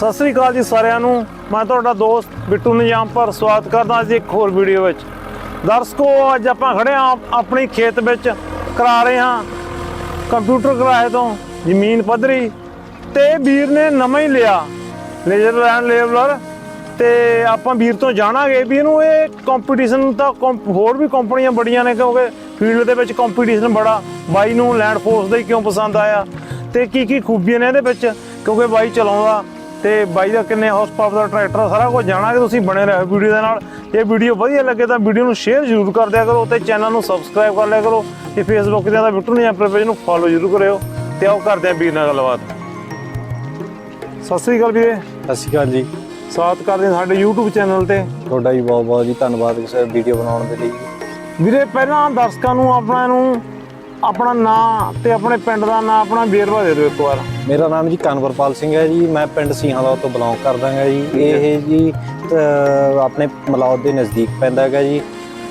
ਸਤਿ ਸ੍ਰੀ ਅਕਾਲ ਜੀ ਸਾਰਿਆਂ ਨੂੰ। ਮੈਂ ਤੁਹਾਡਾ ਦੋਸਤ ਬਿੱਟੂ ਨਿਜਾਮ ਨਿਜਾਮਪੁਰ ਸਵਾਗਤ ਕਰਦਾ ਅੱਜ ਇੱਕ ਹੋਰ ਵੀਡੀਓ ਵਿੱਚ। ਦਰਸ਼ਕੋ, ਅੱਜ ਆਪਾਂ ਖੜੇ ਹਾਂ ਆਪਣੀ ਖੇਤ ਵਿੱਚ ਕਰਾ ਰਹੇ ਹਾਂ ਕੰਪਿਊਟਰ ਕਿਰਾਏ ਤੋਂ ਜ਼ਮੀਨ ਪੱਧਰੀ ਤੇ ਵੀਰ ਨੇ ਨਵਾਂ ਹੀ ਲਿਆ ਲੇਜ਼ਰ ਲੈਂਡ ਲੇਬਲਰ ਤੇ ਆਪਾਂ ਵੀਰ ਤੋਂ ਜਾਣਾਂਗੇ ਵੀ ਇਹਨੂੰ ਇਹ ਕੰਪੀਟੀਸ਼ਨ ਤਾਂ ਕੰਪ- ਹੋਰ ਵੀ ਕੰਪਨੀਆਂ ਬੜੀਆਂ ਨੇ ਕਿਉਂਕਿ ਫੀਲਡ ਦੇ ਵਿੱਚ ਕੰਪੀਟੀਸ਼ਨ ਬੜਾ। ਬਾਈ ਨੂੰ ਲੈਂਡ ਫੋਰਸ ਦਾ ਹੀ ਕਿਉਂ ਪਸੰਦ ਆਇਆ ਤੇ ਕੀ ਕੀ ਖੂਬੀਆਂ ਨੇ ਇਹਦੇ ਵਿੱਚ ਕਿਉਂਕਿ ਬਾਈ ਚਲਾਉਂਦਾ ਤੇ ਬਾਈ ਦਾ ਕਿੰਨੇ ਹਾਰਸ ਪਾਵਰ ਦਾ ਟਰੈਕਟਰ ਸਾਰਾ ਕੁਝ ਜਾਣਾਂਗੇ ਤੁਸੀਂ ਬਣੇ ਰਹੋ ਵੀਡੀਓ ਦੇ ਨਾਲ। ਇਹ ਵੀਡੀਓ ਵਧੀਆ ਲੱਗੇ ਤਾਂ ਵੀਡੀਓ ਨੂੰ ਸ਼ੇਅਰ ਜ਼ਰੂਰ ਕਰ ਦਿਆ ਕਰੋ ਤੇ ਚੈਨਲ ਨੂੰ ਸਬਸਕ੍ਰਾਈਬ ਕਰ ਲਿਆ ਕਰੋ ਤੇ ਫੇਸਬੁੱਕ ਤੇ ਦਾ ਬਿੱਟੂ ਨੇ ਆਪਣੇ ਪੇਜ ਨੂੰ ਫੋਲੋ ਜ਼ਰੂਰ ਕਰਿਓ ਤੇ ਆਓ ਕਰਦੇ ਆਂ ਵੀਰ ਨਾਲ ਗੱਲਬਾਤ। ਸਤਿ ਸ੍ਰੀ ਅਕਾਲ ਵੀਰੇ। ਸਤਿ ਸ਼੍ਰੀ ਅਕਾਲ ਜੀ। ਸਵਾਗਤ ਕਰਦੇ ਸਾਡੇ YouTube ਚੈਨਲ ਤੇ। ਤੁਹਾਡਾ ਜੀ ਬਹੁਤ ਬਹੁਤ ਜੀ ਧੰਨਵਾਦ ਇਸ ਵੀਡੀਓ ਬਣਾਉਣ ਦੇ ਲਈ। ਵੀਰੇ ਪਹਿਲਾਂ ਦਰਸ਼ਕਾਂ ਨੂੰ ਆਪਣਾ ਨੂੰ ਆਪਣਾ ਨਾਂ ਤੇ ਆਪਣੇ ਪਿੰਡ ਦਾ ਨਾਂ ਆਪਣਾ ਵੇਰਵਾ ਦੇ ਦਿਓ ਇੱਕ ਵਾਰ। ਮੇਰਾ ਨਾਮ ਜੀ ਕਨਵਰਪਾਲ ਸਿੰਘ ਹੈ ਜੀ ਮੈਂ ਪਿੰਡ ਸੀਹਾਂਦਾ ਤੋਂ ਬਿਲੋਂਗ ਕਰਦਾ ਹਾਂ ਜੀ। ਇਹ ਜੀ ਆਪਣੇ ਮਲੌਦ ਦੇ ਨਜ਼ਦੀਕ ਪੈਂਦਾ ਹੈਗਾ ਜੀ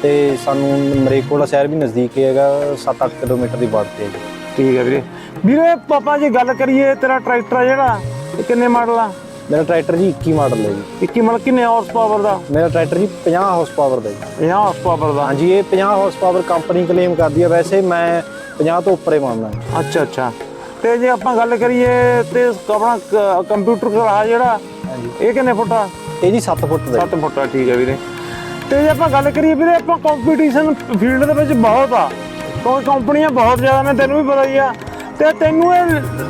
ਤੇ ਸਾਨੂੰ ਮਰੇਕੋਲਾ ਸ਼ਹਿਰ ਵੀ ਨਜ਼ਦੀਕ ਹੀ ਹੈਗਾ 7-8 ਕਿਲੋਮੀਟਰ ਦੀ ਬਾਟ ਤੇ ਜੀ। ਠੀਕ ਹੈ ਵੀਰੇ। ਵੀਰੇ ਪਾਪਾ ਜੀ ਗੱਲ ਕਰੀਏ ਤੇਰਾ ਟਰੈਕਟਰ ਆ ਜਿਹੜਾ ਇਹ ਕਿੰਨੇ ਮਾਡਲ ਆ? ਮੇਰਾ ਟਰੈਕਟਰ ਜੀ 21 ਮਾਡਲ ਹੈ ਜੀ। 21 ਮਤਲਬ ਕਿੰਨੇ ਹਾਰਸ ਪਾਵਰ ਦਾ? ਮੇਰਾ ਟਰੈਕਟਰ ਜੀ 50 ਹਾਰਸ ਪਾਵਰ ਦਾ ਜੀ। 50 ਹਾਰਸ ਪਾਵਰ ਦਾ। ਹਾਂਜੀ ਇਹ 50 ਹਾਰਸ ਪਾਵਰ ਕੰਪਨੀ ਕਲੇਮ ਕਰਦੀ ਹੈ ਵੈਸੇ ਮੈਂ 50 ਤੋਂ ਉੱਪਰ ਹੀ ਮੰਨਦਾ ਅੱਛਾ ਅੱਛਾ। ਤੇ ਜੇ ਆਪਾਂ ਗੱਲ ਕਰੀਏ ਤੇ ਆਪਣਾ ਕ- ਕੰਪਿਊਟਰ ਕਰਾ ਜਿਹੜਾ ਇਹ ਕਿੰਨੇ ਫੁੱਟ ਆ? ਇਹ ਜੀ 7 ਫੁੱਟ ਦਾ 7 ਫੁੱਟ ਆ ਠੀਕ ਹੈ ਵੀਰੇ। ਤੇ ਜੇ ਆਪਾਂ ਗੱਲ ਕਰੀਏ ਵੀਰੇ ਆਪਾਂ ਕੰਪੀਟੀਸ਼ਨ ਫੀਲਡ ਦੇ ਵਿੱਚ ਬਹੁਤ ਆ। ਕਿਉਂਕਿ ਕੰਪਨੀਆਂ ਬਹੁਤ ਜ਼ਿਆਦਾ ਨੇ ਤੈਨੂੰ ਵੀ ਪਤਾ ਹੀ ਆ। ਤੇ ਤੈਨੂੰ ਇਹ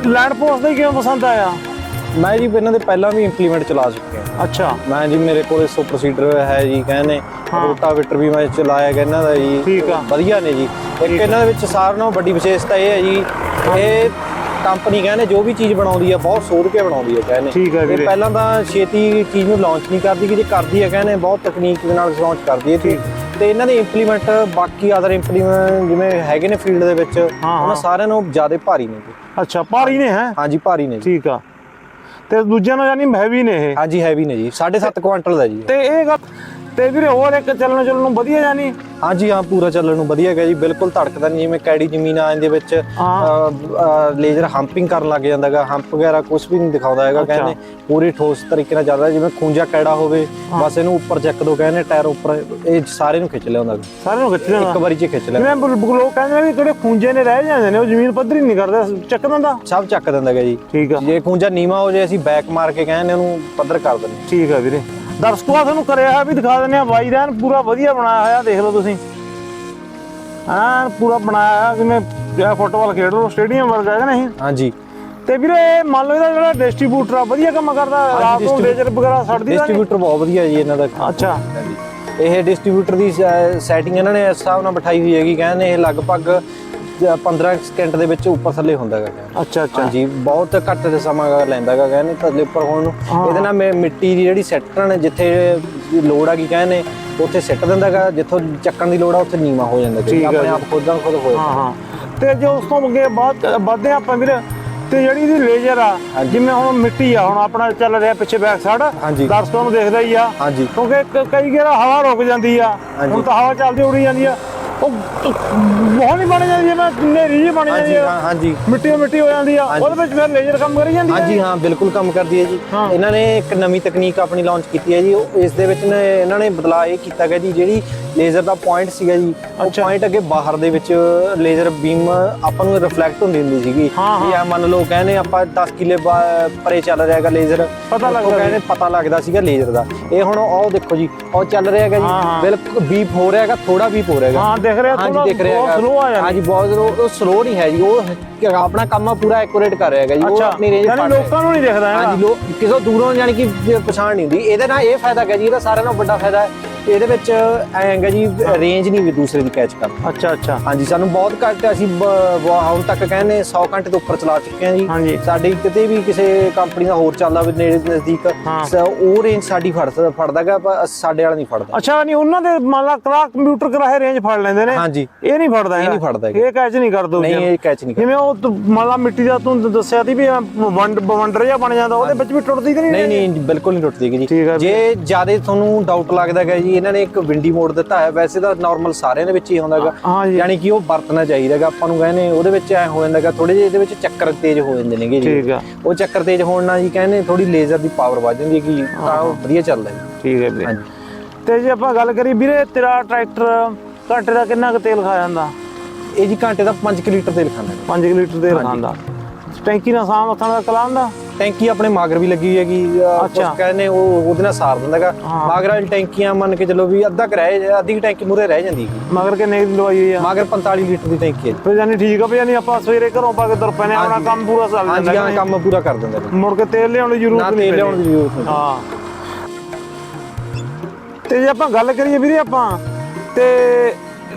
ਲੈਂਡ ਪੋਸਟ ਦਾ ਹੀ ਕਿਉਂ ਪਸੰਦ ਆਇਆ। ਮੈਂ ਜੀ ਇਹਨਾਂ ਦੇ ਪਹਿਲਾਂ ਵੀ ਇੰਪਲੀਮੈਂਟ ਚਲਾ ਚੁੱਕਿਆ ਅੱਛਾ। ਮੈਂ ਜੀ ਮੇਰੇ ਕੋਲ ਸੁਪਰ ਸੀਡਰ ਹੈ ਜੀ ਕਹਿੰਦੇ। ਰੋਟਾਵੇਟਰ ਵੀ ਮੈਂ ਚਲਾਇਆ ਹੈਗਾ ਇਹਨਾਂ ਦਾ ਜੀ। ਠੀਕ ਆ। ਵਧੀਆ ਨੇ ਜੀ। ਇੱਕ ਇਹਨਾਂ ਦੇ ਵਿੱਚ ਸਾਰਿਆਂ ਨਾਲੋਂ ਵੱਡੀ ਵਿਸ਼ੇਸ਼ਤਾ ਇਹ ਹੈ ਜੀ ਇਹ ਕੰਪਨੀ ਕਹਿੰਦੇ ਜੋ ਵੀ ਚੀਜ਼ ਬਣਾਉਂਦੀ ਹੈ ਬਹੁਤ ਸੋਧ ਕੇ ਬਣਾਉਂਦੀ ਹੈ ਕਹਿੰਦੇ ਠੀਕ ਹੈ ਵੀਰੇ। ਪਹਿਲਾਂ ਤਾਂ ਛੇਤੀ ਚੀਜ਼ ਨੂੰ ਲਾਂਚ ਨਹੀਂ ਕਰਦੀ ਕਿ ਜੇ ਕਰਦੀ ਹੈ ਕਹਿੰਦੇ ਬਹੁਤ ਤਕਨੀਕ ਦੇ ਨਾਲ ਲਾਂਚ ਕਰਦੀ ਹੈ ਤੇ ਤੇ ਇਹਨਾਂ ਦੇ ਇੰਪਲੀਮੈਂਟ ਬਾਕੀ ਅਦਰ ਇੰਪਲੀਮੈਂਟ ਜਿਵੇਂ ਹੈਗੇ ਨੇ ਫੀਲਡ ਦੇ ਵਿੱਚ। ਉਹਨਾਂ ਸਾਰਿਆਂ ਨਾਲੋਂ ਜ਼ਿਆਦਾ ਭਾਰੀ ਨੇ ਅੱਛਾ ਭਾਰੀ ਨੇ ਹੈ? ਹਾਂਜੀ ਭਾਰੀ ਨੇ ਠੀਕ ਆ। ਤੇ ਦੂਜਿਆਂ ਨਾਲ ਯਾਨੀ ਹੈਵੀ ਨੇ ਇਹ। ਹਾਂਜੀ ਹੈਵੀ ਨੇ ਜੀ। 7.5 ਕੁਆਂਟਲ ਦਾ ਜੀ। ਤੇ ਇਹ ਗੱਲ ਤੇ ਵੀਰੇ ਹੋਰ ਇੱਕ ਚੱਲਣ ਚੱਲਣ ਨੂੰ ਵਧੀਆ ਜਾਨੀ ਹਾਂਜੀ ਹਾਂ ਪੂਰਾ ਚੱਲਣ ਨੂੰ ਵਧੀਆ ਹੈਗਾ ਜੀ ਬਿਲਕੁਲ ਧੜਕਦਾ ਨਹੀਂ ਜਿਵੇਂ ਕੈੜੀ ਜ਼ਮੀਨ ਆ ਇਹਦੇ ਵਿੱਚ। ਲੇਜ਼ਰ ਹੰਪਿੰਗ ਕਰਨ ਲੱਗ ਜਾਂਦਾ ਹੈਗਾ ਹੰਪ ਵਗੈਰਾ ਕੁਝ ਵੀ ਨਹੀਂ ਦਿਖਾਉਂਦਾ ਹੈਗਾ। ਕਹਿੰਦੇ ਪੂਰੀ ਠੋਸ ਤਰੀਕੇ ਨਾਲ ਚੱਲਦਾ ਜਿਵੇਂ ਖੂੰਜਾ ਕੈੜਾ ਹੋਵੇ ਬਸ ਇਹਨੂੰ ਉੱਪਰ ਚੱਕ ਦੋ ਕਹਿੰਦੇ ਟਾਇਰ ਉੱਪਰ ਇਹ ਸਾਰੇ ਨੂੰ ਖਿੱਚ ਲਿਆਉਂਦਾ ਗਾ। ਸਾਰਿਆਂ ਨੂੰ ਖਿੱਚ ਇੱਕ ਲੈਣਾ ਵਾਰੀ 'ਚ ਖਿੱਚ ਲਿਆ ਬੁਲ- ਲੋਕ ਕਹਿੰਦੇ ਵੀ ਕਿਹੜੇ ਖੂੰਜੇ ਨੇ ਰਹਿ ਜਾਂਦੇ ਨੇ ਉਹ ਜ਼ਮੀਨ ਪੱਧਰੀ ਨਹੀਂ ਕਰਦੇ ਚੱਕ ਦਿੰਦਾ ਸਭ ਚੱਕ ਦਿੰਦਾ ਹੈਗਾ ਜੀ ਠੀਕ ਆ ਜੇ ਖੂੰਜਾ ਨੀਵਾ ਹੋ ਜੇ ਅਸੀਂ ਬੈਕ ਮਾਰ ਕੇ ਕਹਿੰਦੇ ਉਹਨੂੰ ਪੱਧਰ ਕਰ ਦਿੰਦੇ। ਠੀਕ ਆ ਵੀਰੇ ਦਰਸ਼ਕੋ ਤੁਹਾਨੂੰ ਕਰਿਆ ਵੀ ਦਿਖਾ ਦਿੰਦੇ ਆ ਬਾਈ ਦਾ ਐਨ ਪੂਰਾ ਵਧੀਆ ਬਣਾਇਆ ਹੋਇਆ ਦੇਖ ਲਓ ਤੁਸੀਂ। ਹਾਂ ਪੂਰਾ ਬਣਾਇਆ ਹੋਇਆ ਜਿਵੇਂ ਜਿਹੜਾ ਫੁੱਟਬਾਲ ਖੇਡ ਲਓ ਸਟੇਡੀਅਮ ਵਰਗਾ ਹੈ ਨਹੀਂ? ਹਾਂਜੀ। ਤੇ ਵੀਰੇ ਮੰਨ ਲਓ ਇਹਦਾ ਜਿਹੜਾ ਡਿਸਟ੍ਰੀਬਿਊਟਰ ਆ ਵਧੀਆ ਕੰਮ ਕਰਦਾ ਰਾਤ ਨੂੰ ਲੇਜ਼ਰ ਵਗੈਰਾ ਛੱਡਦੀ ਦਾ? ਡਿਸਟ੍ਰੀਬਿਊਟਰ ਬਹੁਤ ਵਧੀਆ ਜੀ ਇਹਨਾਂ ਦਾ ਅੱਛਾ। ਇਹ ਡਿਸਟ੍ਰੀਬਿਊਟਰ ਦੀ ਸੈਟਿੰਗ ਇਹਨਾਂ ਨੇ ਇਸ ਹਿਸਾਬ ਨਾਲ ਬਿਠਾਈ ਹੋਈ ਹੈਗੀ ਕਹਿੰਦੇ ਇਹ ਲਗਭਗ 15 ਸਕਿੰਟ ਦੇ ਵਿੱਚ ਉੱਪਰ ਥੱਲੇ ਹੁੰਦਾ ਹੈਗਾ। ਅੱਛਾ ਅੱਛਾ ਹਾਂਜੀ ਬਹੁਤ ਘੱਟ ਦੇ ਸਮਾਂ ਲੈਂਦਾ ਹੈਗਾ ਕਹਿੰਦੇ ਥੱਲੇ ਉੱਪਰ ਹੋਣ ਨੂੰ। ਇਹਦੇ ਨਾਲ ਮਿ- ਮਿੱਟੀ ਦੀ ਜਿਹੜੀ ਸੈਟਣ ਜਿੱਥੇ ਲੋੜ ਹੈਗੀ ਕਹਿੰਦੇ ਉੱਥੇ ਸਿੱਟ ਦਿੰਦਾ ਹੈਗਾ ਜਿੱਥੋਂ ਚੱਕਣ ਦੀ ਲੋੜ ਆ ਉੱਥੇ ਨੀਵਾ ਹੋ ਜਾਂਦਾ ਹੈ ਆਪਣੇ ਜੀ। ਆਪ ਖੁਦਾਂ ਖੁਦ ਹੋ ਜਾਂਦਾ ਹਾਂ ਹਾਂ ਤੇ ਜੇ ਉਸ ਤੋਂ ਅੱਗੇ ਬਾਅਦ ਵੱਧਦੇ ਆਪਾਂ ਵੀਰੇ ਤੇ ਜਿਹੜੀ ਇਹਦੀ ਲੇਜ਼ਰ ਆ। ਜਿਵੇਂ ਹੁਣ ਮਿੱਟੀ ਆ ਹੁਣ ਆਪਣਾ ਚੱਲ ਰਿਹਾ ਪਿੱਛੇ ਬੈਕ ਸਾਈਡ। ਦਰਸ਼ਕਾਂ ਨੂੰ ਦੇਖਦਾ ਹੀ ਆ ਕਿਉਂਕਿ ਕ- ਕਈ ਗੇਰਾ ਹਵਾ ਰੁਕ ਜਾਂਦੀ ਆ। ਹੁਣ ਤਾਂ ਹਵਾ ਚੱਲਦੀ ਉੜੀ ਜਾਂਦੀ ਆ ਉਹ ਬਹੁਤ ਨਹੀਂ ਬਣ ਜਾਂਦੀ ਜਿਵੇਂ ਨੇਰੀ ਜਿਹੀ ਬਣ ਜਾਂਦੀ ਹਾਂਜੀ ਆ ਹਾਂ ਹਾਂਜੀ। ਮਿੱਟੀ ਮਿੱਟੀ ਹੋ ਜਾਂਦੀ ਆ ਹਾਂਜੀ। ਉਹਦੇ ਵਿੱਚ ਫਿਰ ਲੇਜ਼ਰ ਕੰਮ ਕਰੀ ਜਾਂਦੀ ਆ ਹਾਂਜੀ ਹਾਂ ਬਿਲਕੁਲ ਕੰਮ ਕਰਦੀ ਹੈ ਜੀ। ਹਾਂ। ਇਹਨਾਂ ਨੇ ਇੱਕ ਨਵੀਂ ਤਕਨੀਕ ਆਪਣੀ ਲਾਂਚ ਕੀਤੀ ਹੈ ਜੀ। ਉਹ ਇਸ ਦੇ ਵਿੱਚ ਨੇ ਇਹਨਾਂ ਨੇ ਬਦਲਾਅ ਇਹ ਕੀਤਾ ਗਿਆ ਜੀ ਜਿਹੜੀ ਲੇਜ਼ਰ ਦਾ ਪੁਆਇੰਟ ਸੀਗਾ ਜੀ। ਉਹ। ਪੁਆਇੰਟ ਅੱਗੇ ਬਾਹਰ ਦੇ ਵਿੱਚ ਲੇਜ਼ਰ ਬੀਮ ਆਪਾਂ ਨੂੰ ਰਿਫਲੈਕਟ ਹੁੰਦੀ ਹੁੰਦੀ ਸੀਗੀ। ਵੀ ਆ ਮੰਨ ਲਓ ਕਹਿੰਦੇ ਆਪਾਂ 10 ਕਿਲੇ ਪਰੇ ਚੱਲ ਰਿਹਾ ਹੈਗਾ ਲੇਜ਼ਰ। ਪਤਾ ਲੱਗਦਾ ਉਹ ਕਹਿੰਦੇ ਪਤਾ ਲੱਗਦਾ ਸੀਗਾ ਲੇਜ਼ਰ ਦਾ। ਇਹ ਹੁਣ ਉਹ ਦੇਖੋ ਜੀ ਉਹ ਚੱਲ ਰਿਹਾ ਹੈਗਾ ਹਾਂ, ਹਾਂ। ਜੀ ਬਿਲਕੁਲ ਬੀਪ ਹੋ ਰਿਹਾ ਹੈਗਾ ਥੋੜਾ ਬੀਪ ਹੋ ਰਿਹਾ ਹੈਗਾ। ਹਾਂ ਦਿਖ ਰਿਹਾ ਥੋੜਾ ਬਹੁਤ ਸਲੋ ਆ ਜਾਂਦਾ ਹਾਂਜੀ ਬਹੁਤ slow, ਉਹ ਸਲੋ ਨਹੀਂ ਹੈ ਜੀ। ਉਹ ਆਪਣਾ ਕੰਮ ਪੂਰਾ ਐਕੂਰੇਟ ਕਰ ਰਿਹਾ ਹੈਗਾ ਜੀ। ਉਹ ਆਪਣੀ ਰੇਂਜ ਯਾਨੀ ਲੋਕਾਂ ਨੂੰ ਨਹੀਂ ਦਿਖਦਾ ਹਾਂਜੀ ਲੋਕ ਕਿਸੇ ਦੂਰੋਂ ਯਾਨੀ ਕਿ ਪਛਾਣ ਨਹੀਂ ਹੁੰਦੀ। ਇਹਦੇ ਨਾਲ ਇਹ ਫਾਇਦਾ ਹੈ ਜੀ। ਇਹਦਾ ਸਾਰਿਆਂ ਨਾਲੋਂ ਵੱਡਾ ਫਾਇਦਾ ਹੈ। ਇਹਦੇ ਵਿੱਚ ਐਂ ਹੈਗਾ ਜੀ ਰੇਂਜ ਨਹੀਂ ਵੀ ਦੂਸਰੇ ਦੀ ਕੈਚ ਕਰਦਾ ਅੱਛਾ ਅੱਛਾ। ਹਾਂਜੀ ਸਾਨੂੰ ਬਹੁਤ ਘੱਟ ਅਸੀਂ ਹੁਣ ਤੱਕ ਕਹਿੰਦੇ 100 ਘੰਟੇ ਤੋਂ ਉੱਪਰ ਚਲਾ ਚੁੱਕੇ ਹਾਂ ਹਾਂਜੀ। ਜੀ ਸਾਡੀ ਕਿਤੇ ਵੀ ਕਿਸੇ ਕੰਪਨੀ ਦਾ ਹੋਰ ਚੱਲਦਾ ਵੀ ਨੇੜੇ ਨਜ਼ਦੀਕ ਹਾਂ। ਉਹ ਰੇਂਜ ਸਾਡੀ ਫੜ ਫੜਦਾਗਾ ਪਰ ਸਾਡੇ ਵਾਲਾ ਨਹੀਂ ਫੜਦਾ। ਅੱਛਾ ਨਹੀਂ ਉਹਨਾਂ ਦੇ ਮੰਨ ਲਾ ਕਰਾ ਕੰਪਿਊਟਰ ਕਰਾਏ ਰੇਂਜ ਫੜ ਲੈਂਦੇ ਨੇ। ਹਾਂਜੀ। ਇਹ ਨਹੀਂ ਫੜਦਾ ਇਹ। ਨਹੀਂ ਫੜਦਾ। ਇਹ ਕੈਚ ਨਹੀਂ ਕਰਦਾ ਨਹੀਂ ਇਹ ਕੈਚ ਨਹੀਂ ਕਰਦਾ। ਜਿਵੇਂ ਉਹ ਮੰਨ ਲਾ ਮਿੱਟੀ ਦਾ ਤੂੰ ਦੱਸਿਆ ਸੀ ਵੀ ਵੰਡ ਬਵੰਡਰ ਜਿਹਾ ਬਣ ਜਾਂਦਾ ਉਹਦੇ ਵਿੱਚ ਵੀ ਟੁੱਟਦੀ ਨਹੀਂ ਨਹੀਂ ਨਹੀਂ ਬਿਲਕੁਲ ਨਹੀਂ ਟੁੱਟਦੀ ਹੈ ਜੀ। ਜੇ। ਜ਼ਿਆਦਾ ਤੁਹਾਨੂੰ ਡਾਊਟ ਲੱਗਦਾ ਹੈਗਾ ਜੀ ਇਹਨਾਂ ਨੇ ਇੱਕ ਵਿੰਡੀ ਮੋਡ ਦਿੱਤਾ ਹੈ। ਵੈਸੇ ਤਾਂ ਨਾਰਮਲ ਸਾਰਿਆਂ ਦੇ ਵਿੱਚ ਹੀ ਹੁੰਦਾਗਾ ਹਾਂ ਯਾਨੀ ਕਿ ਉਹ ਵਰਤਣਾ ਚਾਹੀਦਾਗਾ ਆਪਾਂ ਨੂੰ ਕਹਿੰਦੇ ਉਹਦੇ ਵਿੱਚ ਐ ਹੋ ਜਾਂਦਾਗਾ ਥੋੜੇ ਜਿਹੇ ਇਹਦੇ ਵਿੱਚ ਚੱਕਰ ਤੇਜ਼ ਹੋ ਜਾਂਦੇ ਨੇਗੇ ਜੀ। ਠੀਕ ਆ। ਉਹ ਚੱਕਰ ਤੇਜ਼ ਹੋਣ ਨਾਲ ਜੀ ਕਹਿੰਦੇ ਥੋੜੀ ਲੇਜ਼ਰ ਦੀ ਪਾਵਰ ਵੱਧ ਜਾਂਦੀ ਹੈ ਕਿ ਤਾਂ ਉਹ ਵਧੀਆ ਚੱਲਦਾ ਜੀ। ਠੀਕ ਹੈ ਵੀਰੇ। ਹਾਂਜੀ। ਤੇ ਜੇ ਆਪਾਂ ਗੱਲ ਕਰੀ ਵੀਰੇ ਤੇਰਾ ਟਰੈਕਟਰ ਘੰਟੇ ਦਾ ਕਿੰਨਾ ਕੁ ਤੇਲ ਖਾ ਜਾਂਦਾ? ਇਹ ਜੀ ਘੰਟੇ ਦਾ 5 ਲੀਟਰ ਤੇਲ ਖਾਂਦਾ ਹੈ 5 ਲੀਟਰ ਤੇਲ। ਖਾਂਦਾ। ਟੈਂਕੀ ਨਾਲ ਸਾਮ ਹੱਥਾਂ ਦਾ? ਕਲਾਂਦਾ ਟੈਂਕੀ ਆਪਣੇ ਮਾਗਰ ਵੀ ਲੱਗੀ ਹੋਈ ਹੈਗੀ ਅਹ ਅੱਛਾ। ਕੁਛ ਕਹਿੰਦੇ ਉਹ ਉਹਦੇ ਨਾਲ ਸਾਰ ਦਿੰਦਾਗਾ ਹਾਂ। ਮਾਗਰ ਵਾਲੀ ਟੈਂਕੀਆਂ ਮੰਨ ਕੇ ਚੱਲੋ ਵੀ ਅੱਧਾ ਕਰਾਏ ਅੱਧੀ ਕੁ ਟੈਂਕੀ ਮੂਰੇ ਰਹਿ ਜਾਂਦੀ ਹੈ ਮਗਰ ਕਿੰਨੇ ਦੀ ਲਵਾਈ ਹੋਈ ਆ ਮਾਗਰ 45 ਲੀਟਰ ਦੀ ਟੈਂਕੀ ਹੈ ਜੀ। ਫਿਰ ਜਾਨੀ ਠੀਕ ਆ ਵੀ ਜਾਨੀ ਆਪਾਂ ਸਵੇਰੇ ਘਰੋਂ ਪਾ ਕੇ ਤੁਰ ਪੈਨੇ ਆਪਣਾ ਹਾਂਜੀ। ਕੰਮ ਪੂਰਾ ਚੱਲ ਹਾਂਜੀ ਜਾਂਦਾ ਹਾਂ ਕਿ ਕੰਮ ਪੂਰਾ ਕਰ ਦਿੰਦਾ ਜੀ? ਮੁੜ ਕੇ ਤੇਲ ਲਿਆਉਣ ਦੀ ਜ਼ਰੂਰਤ ਨਾ ਨਹੀਂ ਤੇਲ ਲਿਆਉਣ। ਦੀ ਜ਼ਰੂਰਤ ਨਹੀਂ ਹਾਂ ਤੇ ਜੇ ਆਪਾਂ ਗੱਲ ਕਰੀਏ ਵੀਰੇ ਆਪਾਂ ਤੇ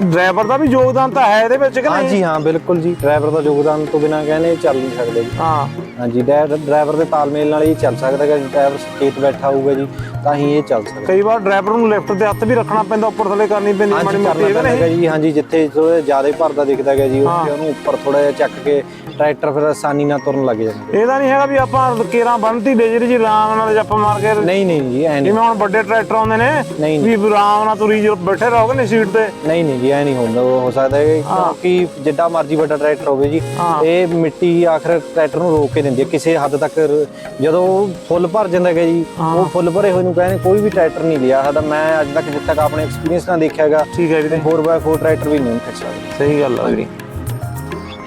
ਡਰਾਈਵਰ ਦਾ ਵੀ ਯੋਗਦਾਨ ਤਾਂ ਹੈ ਇਹਦੇ ਵਿੱਚ ਕਿ ਨਹੀਂ? ਹਾਂਜੀ ਹਾਂ ਬਿਲਕੁਲ ਜੀ। ਡਰਾਈਵਰ ਦਾ ਯੋਗਦਾਨ ਤੋਂ ਬਿਨਾ ਕਹਿੰਦੇ ਚੱਲ ਨਹੀਂ ਸਕਦੇ ਜੀ। ਹਾਂ। ਹਾਂਜੀ ਡਰਾਈਵਰ ਦੇ ਤਾਲਮੇਲ ਨਾਲ ਹੀ ਚੱਲ ਸਕਦਾ ਹੈ ਡਰਾਈਵਰ ਸਟੇਟ ਬੈਠਾ ਹੋਊਗਾ ਜੀ ਤਾਂ ਹੀ ਇਹ ਚੱਲ ਸਕਦਾ। ਕਈ ਵਾਰ ਡਰਾਈਵਰ ਨੂੰ ਲਿਫਟ ਦੇ ਹੱਥ ਵੀ ਰੱਖਣਾ ਪੈਂਦਾ ਉੱਪਰ ਥੱਲੇ ਕਰਨੀ ਪੈਂਦੀ ਮਾੜੀ ਮੋਟੀ ਇਹ ਨਹੀਂ। ਜੀ। ਹਾਂਜੀ ਜਿੱਥੇ ਥੋੜਾ ਜ਼ਿਆਦਾ ਭਰਦਾ ਦਿਖਦਾ ਹੈਗਾ ਜੀ। ਉੱਥੇ ਉਹਨੂੰ ਉੱਪਰ ਥੋੜਾ ਜਿਹਾ ਚੱਕ ਕੇ ਟਰੈਕਟਰ ਫਿਰ ਆਸਾਨੀ ਨਾਲ ਤੁਰਨ ਲੱਗ ਜਾਂਦਾ। ਇਹਦਾ ਨਹੀਂ ਹੈਗਾ ਵੀ ਆਪਾਂ ਕੇਰਾਂ ਬੰਨਤੀ ਡੇਜਰੀ ਜੀ ਆਰਾਮ ਨਾਲ ਜੱਪ ਮਾਰ ਕੇ ਨਹੀਂ ਨਹੀਂ ਜੀ ਐ ਨਹੀਂ। ਜਿਵੇਂ ਹੁਣ ਵੱਡੇ ਟਰੈਕਟਰ ਆਉਂਦੇ ਨੇ ਨਹੀਂ ਨਹੀਂ। ਵੀ ਆਰਾਮ ਨਾਲ ਤੁਰੀ ਜੋ ਬੈਠੇ ਰਹੋਗੇ ਨੇ ਸੀਟ ਤੇ। ਨਹੀਂ ਨਹੀਂ ਜੀ ਐ ਨਹੀਂ ਹੁੰਦਾ ਉਹ ਹੋ ਸਕਦਾ ਹੈ ਕਿਉਂਕਿ ਜਿੱਡਾ ਮਰਜ਼ੀ ਵੱਡਾ ਟਰੈਕਟਰ ਹੋਵੇ ਜੀ ਹਾਂ। ਇਹ ਮਿੱਟੀ ਆਖਰ ਟਰੈਕਟਰ ਨੂੰ ਰੋਕ ਕੇ ਦਿੰਦੀ ਹੈ ਕਿਸੇ ਹੱਦ ਤੱਕ ਜਦੋਂ ਫੁੱਲ ਭਰ ਜਾਂਦਾ ਹੈਗਾ ਜੀ ਉਹ ਫੁੱਲ ਭਰੇ ਹੋਏ ਨੂੰ ਕਹਿੰਦੇ ਕੋਈ ਵੀ ਟਰੈਕਟਰ ਨਹੀਂ ਲਿਆ ਸਕਦਾ ਮੈਂ ਅੱਜ ਤੱਕ ਜਿੱਥੇ ਤੱਕ ਆਪਣੇ ਐਕਸਪੀਰੀਅੰਸ ਨਾਲ ਦੇਖਿਆ ਹੈਗਾ ਠੀਕ ਹੈ ਵੀਰੇ। 4x4 ਟਰੈਕਟਰ ਵੀ ਨਹੀਂ ਖਿੱਚ ਸਕਦਾ ਸਹੀ ਗੱਲ ਆ ਵੀਰੇ।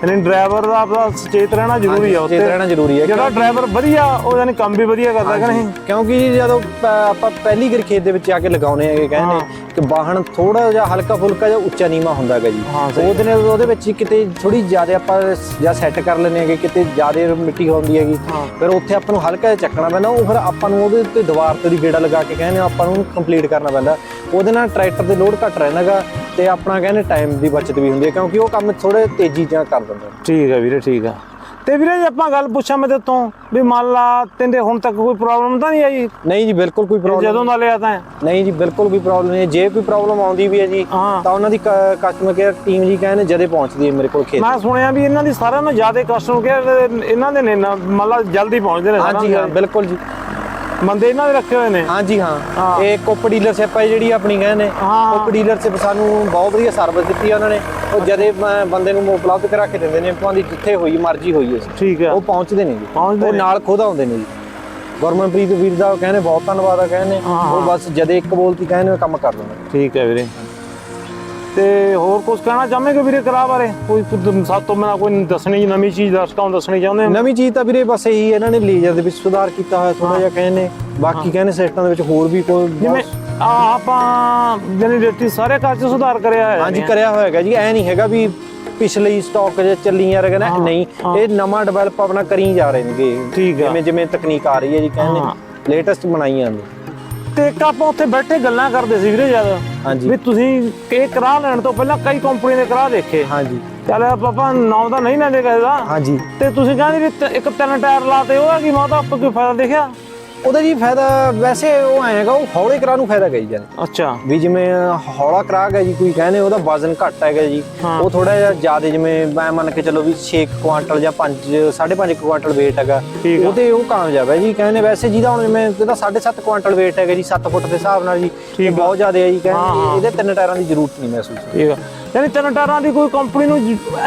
ਯਾਨੀ ਡਰਾਈਵਰ ਦਾ ਆਪਦਾ ਸੁਚੇਤ ਰਹਿਣਾ ਜ਼ਰੂਰੀ ਆ ਉੱਤੇ ਰਹਿਣਾ ਜ਼ਰੂਰੀ ਹੈ ਜਿਹੜਾ ਡਰਾਈਵਰ ਵਧੀਆ ਉਹ ਯਾਨੀ ਕੰਮ ਵੀ ਵਧੀਆ ਕਰਦਾ ਕਿ ਨਹੀਂ? ਕਿਉਂਕਿ ਜਦੋਂ ਆਪਾਂ ਪਹਿਲੀ ਗਰ ਖੇਤ ਦੇ ਵਿੱਚ ਆ ਕੇ ਲਗਾਉਣੇ ਹੈਗੇ ਕਹਿੰਦੇ ਕਿ ਵਾਹਣ ਥੋੜਾ ਜਿਹਾ ਹਲਕਾ ਫੁਲਕਾ ਜਿਹਾ ਉੱਚਾ ਨੀਵਾ ਹੁੰਦਾ ਹੈਗਾ ਜੀ। ਉਹਦੇ ਨਾਲ ਉਹਦੇ ਵਿੱਚ ਹੀ ਕਿਤੇ ਥੋੜੀ ਜ਼ਿਆਦਾ ਆਪਾਂ ਜਾਂ ਸੈੱਟ ਕਰ ਲੈਂਦੇ ਹੈਗੇ ਕਿਤੇ ਜ਼ਿਆਦਾ ਮਿੱਟੀ ਹੁੰਦੀ ਹੈਗੀ। ਫਿਰ ਉੱਥੇ ਆਪਾਂ ਨੂੰ ਹਲਕਾ ਜਿਹਾ ਚੱਕਣਾ ਪੈਂਦਾ ਉਹ ਫਿਰ ਆਪਾਂ ਨੂੰ ਉਹਦੇ ਉੱਤੇ ਦੀਵਾਰ ਤੇ ਦੀ ਗੇੜਾ ਲਗਾ ਕੇ ਕਹਿੰਦੇ ਆਪਾਂ ਨੂੰ ਕੰਪਲੀਟ ਕਰਨਾ ਪੈਂਦਾ। ਉਹਦੇ ਨਾਲ ਟਰੈਕਟਰ ਦੇ ਲੋਡ ਘੱਟ ਰਹਿੰਦਾਗਾ ਤੇ ਆਪਣਾ ਕਹਿੰਦੇ ਟਾਈਮ ਦੀ ਬਚਤ ਵੀ ਹੁੰਦੀ ਹੈ ਕਿਉਂਕਿ ਉਹ ਕੰਮ ਥੋੜੇ ਤੇਜ਼ੀ ਜਾਂ ਕਰ ਦਿੰਦਾ ਠੀਕ ਹੈ ਵੀਰੇ ਠੀਕ ਆ ਤੇ ਵੀਰੇ ਜੇ ਆਪਾਂ ਗੱਲ ਪੁੱਛਾਂ ਮੈਂ ਤੇ ਤੋਂ ਵੀ ਮੰਨ ਲਾ ਤੈਨੂੰ ਹੁਣ ਤੱਕ ਕੋਈ ਪ੍ਰੋਬਲਮ ਤਾਂ ਨਹੀਂ ਆਈ? ਨਹੀਂ ਜੀ ਬਿਲਕੁਲ ਕੋਈ ਪ੍ਰੋਬਲਮ ਜਦੋਂ ਦਾ ਲਿਆ ਤਾਂ ਨਹੀਂ ਜੀ ਬਿਲਕੁਲ ਕੋਈ ਪ੍ਰੋਬਲਮ ਨਹੀਂ। ਹੈ। ਜੇ ਕੋਈ ਪ੍ਰੋਬਲਮ ਆਉਂਦੀ ਵੀ ਹੈ ਜੀ ਹਾਂ। ਤਾਂ ਉਹਨਾਂ ਦੀ ਕਸਟਮਰ ਕੇਅਰ ਟੀਮ ਜੀ ਕਹਿੰਦੇ ਜਦੇ ਪਹੁੰਚਦੀ ਹੈ ਮੇਰੇ ਕੋਲ ਖੇਤ। ਮੈਂ ਸੁਣਿਆ ਵੀ ਇਹਨਾਂ ਦੀ ਸਾਰਿਆਂ ਨਾਲੋਂ ਜ਼ਿਆਦਾ ਕਸਟਮਰ ਕੇਅਰ ਇਹਨਾਂ ਦੇ ਨੇ ਮੰਨ ਲਾ ਜਲਦੀ ਪਹੁੰਚਦੇ ਨੇ ਹਾਂਜੀ ਹਾਂ ਬਿਲਕੁਲ ਜੀ। ਬੰਦੇ ਇਹਨਾਂ ਦੇ ਰੱਖੇ ਹੋਏ ਨੇ? ਹਾਂਜੀ ਹਾਂ। ਇਹ ਕੋਪ ਡੀਲਰਸ਼ਿਪ ਹੈ ਜਿਹੜੀ ਆਪਣੀ ਕਹਿੰਦੇ ਹਾਂ। ਕੋਪ ਡੀਲਰਸ਼ਿਪ ਸਾਨੂੰ ਬਹੁਤ ਵਧੀਆ ਸਰਵਿਸ ਦਿੱਤੀ ਉਹਨਾਂ ਨੇ। ਉਹ ਜਦੇ ਬੰਦੇ ਨੂੰ ਉਪਲਬਧ ਕਰਾ ਕੇ ਦਿੰਦੇ ਨੇ ਭਾਵੇਂ ਜਿੱਥੇ ਹੋਈ ਮਰਜ਼ੀ ਹੋਈ ਹੈ ਠੀਕ ਹੈ ਉਹ ਪਹੁੰਚਦੇ ਨੇ ਜੀ। ਉਹ ਨੇ। ਨਾਲ ਖੁਦ ਆਉਂਦੇ ਨੇ ਜੀ। ਗੁਰਮਨਪ੍ਰੀਤ ਵੀਰ ਦਾ ਕਹਿੰਦੇ ਬਹੁਤ ਧੰਨਵਾਦ ਆ ਕਹਿੰਦੇ ਉਹ। ਬਸ ਜਦੇ ਇੱਕ ਬੋਲਤੀ ਕਹਿੰਦੇ ਕੰਮ ਕਰ ਦਿੰਦੇ ਨੇ। ਠੀਕ ਹੈ ਵੀਰੇ। ਤੇ ਹੋਰ ਕੁਝ ਕਹਿਣਾ ਚਾਹੋਗੇ ਵੀਰੇ ਕਰਾ ਬਾਰੇ? ਕੋਈ ਕੁਝ ਸਾਤੋਂ ਮੈਂ ਕੋਈ ਦੱਸਣੀ ਨਵੀਂ ਚੀਜ਼ ਦਰਸ਼ਕਾਂ ਨੂੰ ਦੱਸਣੀ ਚਾਹੁੰਦੇ ਹੋ? ਨਵੀਂ ਚੀਜ਼ ਤਾਂ ਵੀਰੇ ਬਸ ਇਹੀ ਇਹਨਾਂ ਨੇ ਲੇਜ਼ਰ ਦੇ ਵਿੱਚ ਸੁਧਾਰ ਕੀਤਾ ਹੋਇਆ ਥੋੜਾ ਜਿਹਾ ਕਹਿੰਦੇ ਬਾਕੀ ਕਹਿੰਦੇ ਸਿਸਟਮ ਦੇ ਵਿੱਚ ਹੋਰ ਵੀ ਕੋਈ ਜਿਵੇਂ ਆਪਾਂ ਜਨਰੇਟਰ ਸਾਰੇ ਚ ਸੁਧਾਰ ਕਰਿਆ ਹੈ ਹਾਂਜੀ ਕਰਿਆ ਹੋਇਆ ਹੈਗਾ ਜੀ। ਐ ਨਹੀਂ ਹੈਗਾ ਵੀ ਪਿਛਲੀ ਸਟਾਕ ਜੇ ਚੱਲੀ ਜਾ ਰਿਹਾ ਹਾਂ, ਨਹੀਂ। ਇਹ ਨਵਾਂ ਡਿਵੈਲਪ ਆਪਣਾ ਕਰੀ ਜਾ ਰਹੇ ਨੇਗੇ। ਜਿਵੇਂ ਜਿਵੇਂ ਤਕਨੀਕ ਆ ਰਹੀ ਹੈ ਜੀ। ਕਹਿੰਦੇ ਲੇਟੈਸਟ ਬਣਾਈ ਜਾਂਦੇ ਤੇ ਇੱਕ ਆਪਾਂ ਉੱਥੇ ਬੈਠੇ ਗੱਲਾਂ ਕਰਦੇ ਸੀ ਵੀਰੇ ਜਦ ਹਾਂਜੀ। ਵੀ ਤੁਸੀਂ ਇਹ ਕਰਾ ਲੈਣ ਤੋਂ ਪਹਿਲਾਂ ਕਈ ਕੰਪਨੀ ਦੇ ਕਰਾ ਦੇਖੇ। ਹਾਂਜੀ। ਚੱਲ ਆਪਾਂ ਨਾਮ ਦਾ ਨਹੀਂ ਲੈਂਦੇ ਕਿਸੇ ਦਾ। ਹਾਂਜੀ। ਤੇ ਤੁਸੀਂ ਕਹਿੰਦੇ ਵੀ ਤ- ਇੱਕ ਤਿੰਨ ਟਾਇਰ ਲਾਤੇ ਉਹਦਾ ਕੀ ਮਾਤਾ ਆਪਾਂ ਕੋਈ ਫਾਇਦਾ ਦੇਖਿਆ? ਉਹਦਾ ਜੀ ਫਾਇਦਾ ਵੈਸੇ ਉਹ ਆਏਗਾ ਉਹ ਹੌਲੇ ਕਰਾ ਨੂੰ ਫਾਇਦਾ ਗਈ ਜਾਂਦੇ ਅੱਛਾ ਵੀ ਜਿਵੇਂ ਹੌਲਾ ਕਰਾ ਗਿਆ ਜੀ ਕੋਈ ਕਹਿੰਦੇ ਉਹਦਾ ਵਜ਼ਨ ਘੱਟ ਹੈਗਾ ਜੀ ਹਾਂ। ਉਹ ਥੋੜਾ ਜਿਹਾ ਜ਼ਿਆਦਾ ਜਿਵੇਂ ਮੈਂ ਮੰਨ ਕੇ ਚੱਲੋ ਵੀ 6 ਕੁਆਂਟਲ ਜਾਂ 5 5.5 ਕੁਆਂਟਲ weight ਹੈਗਾ। ਉਹਦੇ ਉਹ ਕਾਮਯਾਬ ਹੈ ਜੀ ਕਹਿੰਦੇ ਵੈਸੇ ਜਿਹਦਾ ਹੁਣ ਜਿਵੇਂ ਇਹਦਾ 7.5 ਕੁਆਂਟਲ weight ਹੈਗਾ ਜੀ 7 ਫੁੱਟ ਦੇ ਹਿਸਾਬ ਨਾਲ ਜੀ। ਬਹੁਤ ਜ਼ਿਆਦਾ ਹੈ ਜੀ ਹਾਂ, ਕਹਿੰਦੇ ਹਾਂ। ਇਹਦੇ ਤਿੰਨ ਟਾਇਰਾਂ ਦੀ ਜ਼ਰੂਰਤ ਨਹੀਂ ਮਹਿਸੂਸ। ਠੀਕ ਆ ਯਾਨੀ ਤਿੰਨ ਟਾਇਰਾਂ ਦੀ ਕੋਈ ਕੰਪਨੀ ਨੂੰ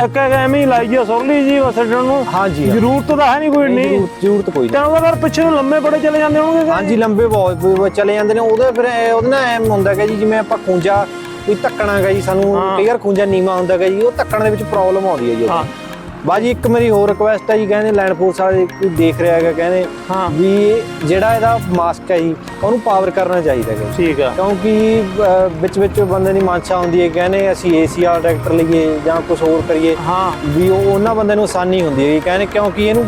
ਇੱਕ ਐਵੇਂ ਹੀ ਲਾਈ ਜੀ ਸੁਰਲੀ ਜੀ ਵਸੜਨ ਨੂੰ ਹਾਂਜੀ। ਜ਼ਰੂਰਤ ਤਾਂ ਹੈ ਨਹੀਂ ਕੋਈ ਨਹੀਂ ਜ਼ਰੂਰਤ ਕੋਈ ਨਹੀਂ ਤੈਨੂੰ ਉਹਦਾ ਪਿੱਛੇ ਨੂੰ ਲੰਮੇ ਬੜੇ ਚਲੇ ਜਾਂਦੇ ਹੋਣਗੇ ਹਾਂਜੀ ਲੰਬੇ ਬਹੁਤ ਚਲੇ ਜਾਂਦੇ ਨੇ ਉਹਦੇ ਫਿਰ ਉਹਦੇ ਨਾਲ ਐਮ ਹੁੰਦਾ ਹੈਗਾ ਜੀ ਜਿਵੇਂ ਆਪਾਂ ਖੂੰਜਾ ਕੋਈ ਧੱਕਣਾ ਹੈਗਾ ਜੀ ਸਾਨੂੰ। ਕਈ ਵਾਰ ਖੂੰਜਾ ਨੀਵਾ ਹੁੰਦਾ ਹੈਗਾ ਜੀ ਉਹ ਧੱਕਣ ਦੇ ਵਿੱਚ ਪ੍ਰੋਬਲਮ ਆਉਂਦੀ ਹੈ ਜੀ। ਹਾਂ ਬਾਜੀ ਇੱਕ ਮੇਰੀ ਹੋਰ ਰਿਕੁਐਸਟ ਹੈ ਜੀ ਕਹਿੰਦੇ ਲੈਂਡ ਫੋਰਸ ਵਾਲੇ ਕੋਈ ਦੇਖ ਰਿਹਾ ਹੈਗਾ ਕਹਿੰਦੇ ਹਾਂ। ਵੀ ਜਿਹੜਾ ਇਹਦਾ ਮਾਸਕ ਹੈ ਜੀ ਉਹਨੂੰ ਪਾਵਰ ਕਰਨਾ ਚਾਹੀਦਾ ਹੈ ਠੀਕ ਆ। ਕਿਉਂਕਿ ਵਿੱਚ ਵਿੱਚ ਬੰਦੇ ਦੀ ਮਾਨਸਾ ਹੁੰਦੀ ਹੈ ਕਹਿੰਦੇ ਅਸੀਂ ਏਸੀ ਵਾਲਾ ਟਰੈਕਟਰ ਲਈਏ ਜਾਂ ਕੁਝ ਹੋਰ ਕਰੀਏ ਹਾਂ। ਵੀ ਉਹ ਉਹਨਾਂ ਬੰਦੇ ਨੂੰ ਆਸਾਨੀ ਹੁੰਦੀ ਹੈ ਜੀ। ਕਹਿੰਦੇ ਕਿਉਂਕਿ ਇਹਨੂੰ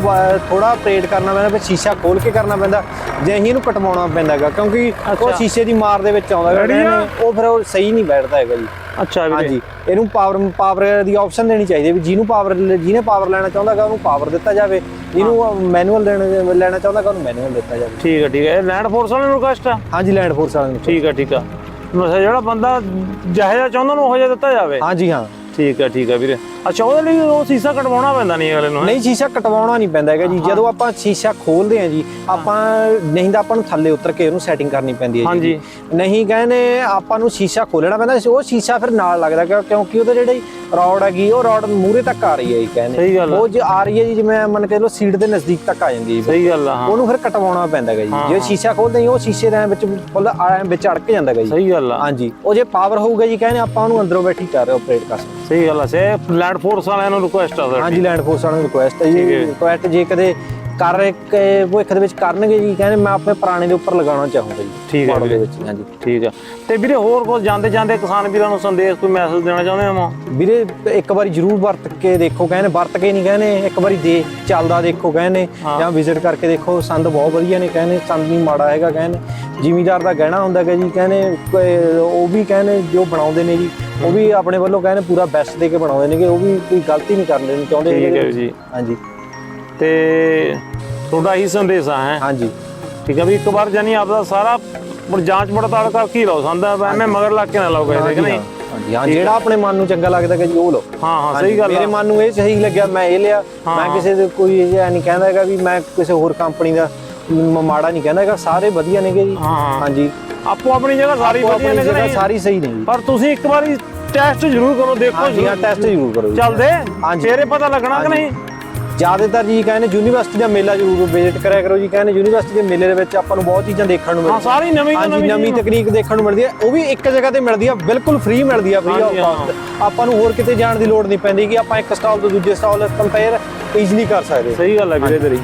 ਥੋੜਾ ਆਪਰੇਟ ਕਰਨਾ ਪੈਂਦਾ ਫਿਰ ਸ਼ੀਸ਼ਾ ਖੋਲ ਕੇ ਕਰਨਾ ਪੈਂਦਾ ਜੇ ਅਸੀਂ ਇਹਨੂੰ ਕਟਵਾਉਣਾ ਪੈਂਦਾ ਹੈਗਾ ਕਿਉਂਕਿ ਉਹ। ਸ਼ੀਸ਼ੇ ਦੀ ਮਾਰ ਦੇ ਵਿੱਚ ਆਉਂਦਾ ਉਹ ਫਿਰ ਉਹ ਸਹੀ ਨਹੀਂ ਬੈਠਦਾ ਹੈਗਾ ਜੀ। ਅੱਛਾ ਵੀਰੇ। ਹਾਂਜੀ ਇਹਨੂੰ ਪਾਵਰ ਪਾਵਰ ਦੀ ਆਪਸ਼ਨ ਦੇਣੀ ਚਾਹੀਦੀ ਹੈ ਵੀ ਜਿਹਨੂੰ ਪਾਵਰ ਜਿਹਨੇ ਪਾਵਰ ਲੈਣਾ ਚਾਹੁੰਦਾ ਹੈਗਾ ਉਹਨੂੰ ਪਾਵਰ ਦਿੱਤਾ ਜਾਵੇ। ਜਿਹਨੂੰ ਮੈਨੂਅਲ ਲੈਣਾ ਲੈਣਾ ਚਾਹੁੰਦਾ ਹੈਗਾ ਉਹਨੂੰ ਮੈਨੂਅਲ ਦਿੱਤਾ ਜਾਵੇ। ਠੀਕ ਆ ਠੀਕ ਇਹ ਲੈਂਡ ਫੋਰਸ ਵਾਲਿਆਂ ਨੂੰ ਰਿਕੁਐਸਟ ਆ? ਹਾਂਜੀ ਲੈਂਡ ਫੋਰਸ ਵਾਲਿਆਂ ਨੂੰ ਠੀਕ ਆ ਠੀਕ ਆ। ਮਤਲਬ ਜਿਹੜਾ ਬੰਦਾ ਜਿਹੋ ਜਿਹਾ ਚਾਹੁੰਦਾ ਉਹਨੂੰ ਉਹ ਜਿਹਾ ਦਿੱਤਾ ਜਾਵੇ? ਹਾਂਜੀ ਹਾਂ। ਠੀਕ ਹੈ ਠੀਕ ਹੈ ਵੀਰੇ। ਅੱਛਾ ਉਹਦੇ ਲਈ ਉਹ ਸੀਸਾ ਕਟਵਾਉਣਾ ਪੈਂਦਾ ਨਹੀਂ ਅਗਲੇ ਨੂੰ ਹੈਂ? ਨਹੀਂ ਸ਼ੀਸ਼ਾ ਕਟਵਾਉਣਾ ਨਹੀਂ ਪੈਂਦਾ ਹੈਗਾ ਜੀ। ਜਦੋਂ ਆਪਾਂ ਸ਼ੀਸ਼ਾ ਖੋਲਦੇ ਹਾਂ ਜੀ ਆਪਾਂ ਨਹੀਂ ਤਾਂ ਆਪਾਂ ਨੂੰ ਥੱਲੇ ਉਤਰ ਕੇ ਉਹਨੂੰ ਸੈਟਿੰਗ ਕਰਨੀ ਪੈਂਦੀ ਹੈ ਹਾਂਜੀ। ਨਹੀਂ ਕਹਿੰਦੇ ਆਪਾਂ ਨੂੰ ਸ਼ੀਸ਼ਾ ਖੋਲਣਾ ਪੈਂਦਾ ਉਹ ਸ਼ੀਸ਼ਾ ਫਿਰ ਨਾਲ ਲੱਗਦਾ ਕਿਉਂ- ਕਿਉਂਕਿ ਉਹਦੇ ਜਿਹੜੀ ਰੌਡ ਹੈਗੀ ਉਹ ਰੌਡ ਮੂਰੇ ਤੱਕ ਆ ਰਹੀ ਹੈ ਜੀ ਕਹਿੰਦੇ। ਸਹੀ ਗੱਲ ਆ। ਉਹ ਜੇ ਆ ਰਹੀ ਹੈ ਜੀ ਜਿਵੇਂ ਮੰਨ ਕੇ ਲੋ ਸੀਟ ਦੇ ਨਜ਼ਦੀਕ ਤੱਕ ਆ ਜਾਂਦੀ ਹੈ ਜੀ। ਸਹੀ ਗੱਲ ਆ ਹਾਂ। ਉਹਨੂੰ ਫਿਰ ਕਟਵਾਉਣਾ ਪੈਂਦਾ ਹੈਗਾ ਹਾਂ, ਜੀ ਜੇ ਸ਼ੀਸ਼ਾ ਖੋਲਦੇ ਹਾਂ ਉਹ ਸ਼ੀਸ਼ੇ ਦੇ ਵਿੱਚ ਫੁੱਲ ਐਂ ਵਿੱਚ ਅੜਕ ਜਾਂਦਾ ਹੈਗਾ ਜੀ। ਸਹੀ ਗੱਲ ਆ। ਹਾਂਜੀ। ਉਹ ਜੇ ਪਾਵਰ ਹੋਊਗਾ ਜੀ ਕਹਿੰਦੇ ਆਪਾਂ ਉਹਨੂੰ ਅੰਦਰੋਂ ਬੈਠੀ ਕਰ ਆਪਰੇਟ ਕਰ ਸਕਦੇ ਸਹੀ ਗੱਲ ਆ ਸੇ ਲੈਂਡ ਫੋਰਸ ਵਾਲਿਆਂ ਨੂੰ ਰਿਕੁਐਸਟ ਆ ਸਰ ਹਾਂਜੀ ਲੈਂਡ ਫੋਰਸ ਵਾਲਿਆਂ ਨੂੰ ਰਿਕੁਐਸਟ ਹੈ ਜੀ। ਠੀਕ ਹੈ। ਰਿਕੁਐਸਟ ਜੇ ਕਦੇ ਕਰ ਇੱਕ ਭਵਿੱਖ ਦੇ ਵਿੱਚ ਕਰਨਗੇ ਜੀ ਕਹਿੰਦੇ ਮੈਂ ਆਪਣੇ ਪੁਰਾਣੇ ਦੇ ਉੱਪਰ ਲਗਾਉਣਾ ਚਾਹੂੰਗਾ ਜੀ। ਠੀਕ ਹੈ model ਦੇ ਵੀਰੇ। ਵਿੱਚ ਹਾਂਜੀ। ਠੀਕ ਆ। ਤੇ ਵੀਰੇ ਹੋਰ ਕੁਝ ਜਾਂਦੇ ਜਾਂਦੇ ਕਿਸਾਨ ਵੀਰਾਂ ਨੂੰ ਸੰਦੇਸ਼ ਕੋਈ ਮੈਸੇਜ ਦੇਣਾ ਚਾਹੁੰਦੇ ਹੋ ਵੀਰੇ ਇੱਕ ਵਾਰੀ ਜਰੂਰ ਵਰਤ ਕੇ ਦੇਖੋ ਕਹਿੰਦੇ ਵਰਤ ਕੇ ਨਹੀਂ ਕਹਿੰਦੇ ਇੱਕ ਵਾਰੀ ਦੇ ਚੱਲਦਾ ਦੇਖੋ ਕਹਿੰਦੇ ਹਾਂ। ਜਾਂ ਵਿਜ਼ਿਟ ਕਰਕੇ ਦੇਖੋ ਸੰਦ ਬਹੁਤ ਵਧੀਆ ਨੇ ਕਹਿੰਦੇ ਸੰਦ ਨਹੀਂ ਮਾੜਾ ਹੈਗਾ ਕਹਿੰਦੇ। ਜ਼ਿਮੀਦਾਰ ਦਾ ਗਹਿਣਾ ਹੁੰਦਾ ਕਿ ਜੀ ਕਹਿੰਦੇ ਉਹ ਵੀ ਕਹਿੰਦੇ ਜੋ ਬਣਾਉਂਦੇ ਨੇ ਜੀ ਉਹ ਵੀ ਆਪਣੇ ਵੱਲੋਂ ਕਹਿੰਦੇ ਪੂਰਾ ਬੈਸਟ ਦੇ ਕੇ ਬਣਾਉਂਦੇ ਨੇ ਕਿ ਉਹ ਵੀ ਕੋਈ ਗਲਤੀ ਨਹੀਂ ਕਰਨ ਦੇਣੀ ਚਾਹੁੰਦੇ ਠੀਕ। ਹੈ ਜੀ। ਹਾਂਜੀ। ਤੇ ਤੁਹਾਡਾ ਹੀ ਸੰਦੇਸ਼ ਆ ਹੈ? ਹਾਂਜੀ। ਠੀਕ ਹੈ ਵੀ ਇੱਕ ਵਾਰ ਜਾਨੀ ਆਪਦਾ ਸਾਰਾ ਪਰ ਜਾਂਚ ਪੜਤਾਲ ਕਰਕੇ ਹੀ ਲਓ ਸੰਦਾ ਐਵੇਂ ਮਗਰ ਲੱਗ ਕੇ ਨਾ ਲਾਓ ਕਿਸੇ ਦੇ ਕਿ ਨਹੀਂ? ਹਾਂ। ਜਿਹੜਾ ਆਪਣੇ ਮਨ ਨੂੰ ਚੰਗਾ ਲੱਗਦਾ ਕਿ ਜੀ ਉਹ ਲਓ। ਹਾਂ ਹਾਂ ਸਹੀ ਗੱਲ ਮੇਰੇ ਮਨ ਨੂੰ ਇਹ ਸਹੀ ਲੱਗਿਆ ਮੈਂ ਇਹ ਲਿਆ। ਮੈਂ। ਕਿਸੇ ਦੇ ਕੋਈ ਇਹ ਨਹੀਂ ਕਹਿੰਦਾ ਹੈਗਾ ਵੀ ਮੈਂ ਕਿਸੇ ਹੋਰ ਕੰਪਨੀ ਦਾ ਮਾੜਾ ਨਹੀਂ ਕਹਿੰਦਾ ਹੈਗਾ ਸਾਰੇ ਵਧੀਆ ਨੇਗੇ ਜੀ। ਹਾਂਜੀ। ਆਪੋ ਆਪਣੀ ਜਗ੍ਹਾ ਸਾਰੀ ਵਧੀਆ ਨੇ ਸਾਰੀ ਸਹੀ ਨੇ ਪਰ ਤੁਸੀਂ ਇੱਕ ਵਾਰੀ ਟੈਸਟ ਜ਼ਰੂਰ ਕਰੋ ਦੇਖੋ ਹਾਂਜੀ ਹਾਂ ਟੈਸਟ ਜ਼ਰੂਰ ਕਰੋ ਜੀ। ਚੱਲਦੇ? ਹਾਂਜੀ। ਫੇਰੇ ਪਤਾ ਲੱਗਣਾ ਕਿ ਹਾਂਜੀ। ਨਹੀਂ? ਜ਼ਿਆਦਾਤਰ ਜੀ ਕਹਿੰਦੇ ਯੂਨੀਵਰਸਿਟੀ ਦਾ ਮੇਲਾ ਜ਼ਰੂਰ ਵਿਜ਼ਿਟ ਕਰਿਆ ਕਰੋ ਜੀ ਕਹਿੰਦੇ ਯੂਨੀਵਰਸਿਟੀ ਦੇ ਮੇਲੇ ਦੇ ਵਿੱਚ ਆਪਾਂ ਨੂੰ ਬਹੁਤ ਚੀਜ਼ਾਂ ਦੇਖਣ ਨੂੰ ਹਾਂ ਮਿਲਦੀਆਂ। ਸਾਰੀ ਨਵੀਂ ਤੋਂ ਹਾਂਜੀ ਨਵੀਂ ਤਕਨੀਕ ਦੇਖਣ ਨੂੰ ਮਿਲਦੀ ਹੈ। ਉਹ ਵੀ ਇੱਕ ਜਗ੍ਹਾ ਤੇ ਮਿਲਦੀ ਹੈ ਬਿਲਕੁਲ ਫ੍ਰੀ ਮਿਲਦੀ ਹੈ ਫ੍ਰੀ ਆਫ ਹਾਂਜੀ, ਹਾਂ। ਕਾਸਟ ਆਪਾਂ ਨੂੰ ਹੋਰ ਕਿਤੇ ਜਾਣ ਦੀ ਲੋੜ ਨਹੀਂ ਪੈਂਦੀ ਕਿ ਆਪਾਂ ਇੱਕ ਸਟਾਲ ਤੋਂ ਦੂਜੇ ਸਟਾਲ ਕੰਪੇਅਰ ਈਜ਼ੀਲੀ ਕਰ ਸਕਦੇ। ਸਹੀ ਗੱਲ ਹੈ ਵੀਰੇ ਤੇਰੀ।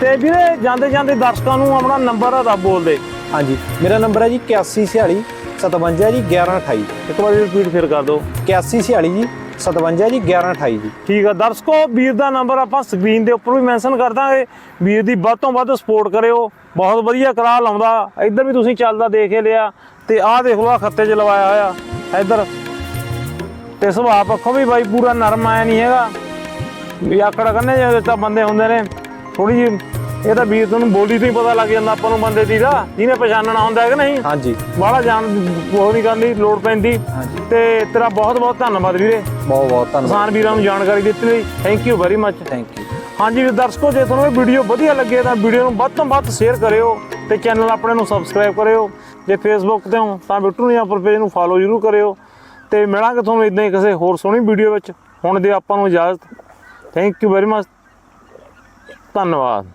ਤੇ ਵੀਰੇ ਜਾਂਦੇ ਜਾਂਦੇ ਦਰਸ਼ਕਾਂ ਨੂੰ ਆਪਣਾ ਨੰਬਰ ਦਾ ਬੋਲਦੇ। ਹਾਂਜੀ। ਮੇਰਾ ਨੰਬਰ ਹੈ ਜੀ 8146 57 ਜੀ 1128 ਇੱਕ ਵਾਰੀ ਰਿਪੀਟ ਫਿਰ ਕਰ ਦਿਓ। 8146 ਜੀ 57 ਜੀ 1128 ਜੀ। ਠੀਕ ਆ ਦਰਸ਼ਕੋ ਵੀਰ ਦਾ ਨੰਬਰ ਆਪਾਂ ਸਕਰੀਨ ਦੇ ਉੱਪਰ ਵੀ ਮੈਂਸ਼ਨ ਕਰ ਦਾਂਗੇ। ਵੀਰ ਦੀ ਵੱਧ ਤੋਂ ਵੱਧ ਸਪੋਰਟ ਕਰਿਓ। ਬਹੁਤ ਵਧੀਆ ਕਰਾ ਲਾਉਂਦਾ। ਇੱਧਰ ਵੀ ਤੁਸੀਂ ਚੱਲਦਾ ਦੇਖ ਲਿਆ। ਤੇ ਆਹ ਦੇਖ ਲਓ ਖੱਤੇ 'ਚ ਲਵਾਇਆ ਹੋਇਆ। ਇੱਧਰ। ਤੇ ਸੁਭਾਅ ਪੱਖੋਂ ਵੀ ਬਾਈ ਪੂਰਾ ਨਰਮ ਆਇਆ ਨਹੀਂ ਹੈਗਾ। ਵੀ ਆਕੜ ਕੰਨੇ ਜਿਹੇ ਤਾਂ ਬੰਦੇ ਹੁੰਦੇ ਨੇ। ਥੋੜੀ ਜਿਹੀ ਇਹ ਤਾਂ ਵੀਰ ਤੁਹਾਨੂੰ ਬੋਲੀ ਤੋਂ ਹੀ ਪਤਾ ਲੱਗ ਜਾਂਦਾ ਆਪਾਂ ਨੂੰ ਬੰਦੇ ਦੀ ਦਾ ਜਿਹਨੇ ਪਛਾਣਨਾ ਹੁੰਦਾ ਹੈ ਕਿ ਨਹੀਂ? ਹਾਂਜੀ। ਬਾਹਲਾ ਜਾਣ ਉਹ ਨਹੀਂ ਕਰਨੀ ਲੋੜ ਪੈਂਦੀ। ਹਾਂਜੀ। ਤੇ ਤੇਰਾ ਬਹੁਤ ਬਹੁਤ ਧੰਨਵਾਦ ਵੀਰੇ। ਬਹੁਤ ਬਹੁਤ ਧੰਨਵਾਦ। ਕਿਸਾਨ ਵੀਰਾਂ ਨੂੰ ਜਾਣਕਾਰੀ ਦਿੱਤੀ ਲਈ। Thank you very much thank you ਹਾਂਜੀ ਵੀ ਦਰਸ਼ਕੋ ਜੇ ਤੁਹਾਨੂੰ ਇਹ ਵੀਡੀਓ ਵਧੀਆ ਲੱਗੇ ਤਾਂ ਵੀਡੀਓ ਨੂੰ ਵੱਧ ਤੋਂ ਵੱਧ ਸ਼ੇਅਰ ਕਰਿਓ ਤੇ ਚੈਨਲ ਆਪਣੇ ਨੂੰ ਸਬਸਕ੍ਰਾਈਬ ਕਰਿਓ। ਜੇ ਫੇਸਬੁੱਕ ਤੇ ਹੋ ਤਾਂ ਬਿੱਟੂ ਜਾਂ ਪਰ ਪੇਜ ਨੂੰ ਫਾਲੋ ਜ਼ਰੂਰ ਕਰਿਓ। ਤੇ ਮਿਲਾਂਗੇ ਤੁਹਾਨੂੰ ਇਦਾਂ ਹੀ ਕਿਸੇ ਹੋਰ ਸੋਹਣੀ ਵੀਡੀਓ ਵਿੱਚ। ਹੁਣ ਦੇ ਆਪਾਂ ਨੂੰ ਇਜਾਜ਼ਤ। ਥੈਂਕ ਯੂ ਵੈਰੀ ਮਚ ਧੰਨਵਾਦ।